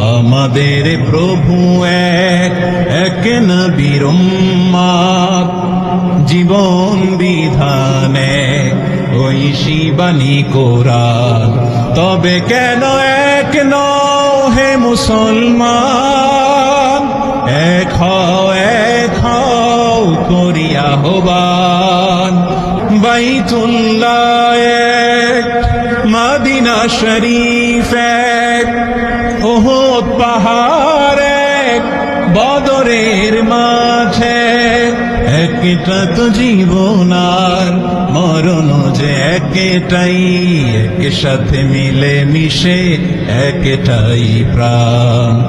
আমাদের প্রভু এক এক নবীরম্মাক জীবন বিধানে ওই শিবানী কোরআন। তবে কেন এক নও হে মুসলমান? এক এক হও করিয়া হবান বাইতুল্লাহ এক, মাদিনা শরীফ এক ওহদ পাহাড়, বদরের মাঝে। একটা তো জীবন আর মরণ যে একটাই, এক সাথে মিলে মিশে একটাই প্রাণ।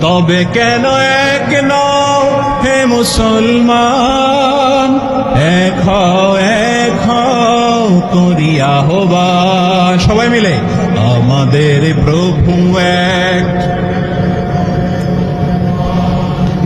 তবে কেন এক নও হে মুসলমান? এক এক করিয়া হবা সবাই মিলে আমাদের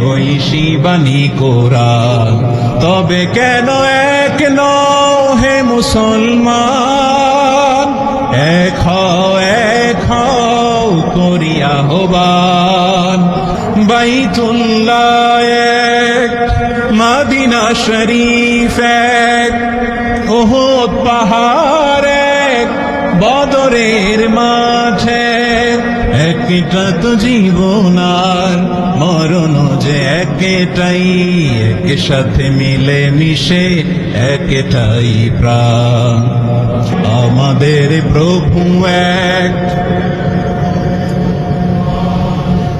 ওই শিবানী কোরআন তবে কেন এক নও হে মুসলমান? এক এক হও করিয়া হবান বাইতুল্লাহ এক, মাদিনা শরীফ এক, ওহদ পাহাড় এক, বদরের মাঝে একটা তো জীবন আর মরণ যে একটাই, এক সাথে মিলে মিশে একটাই প্রাণ। আমাদের প্রভু এক।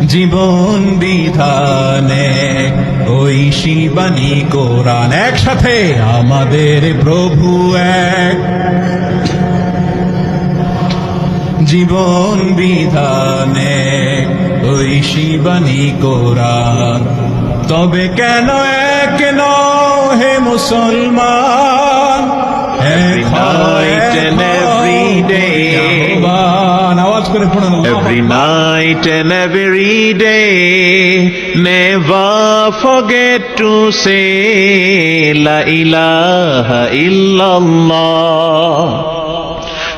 জীবন বিধানে ওই শিবানী কোরআন। একসাথে আমাদের প্রভু এক। জীবন বিধানে ওই শিবানী কোরআন তবে কেন এক নও হে মুসলমান। আওয়াজ করে পড়ুন Every night and every day, never forget to say La ilaha illallah.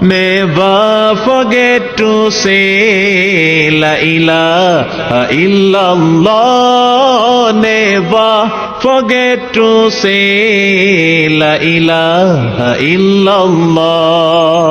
Never forget to say La ilaha illallah. Never forget to say La ilaha illallah.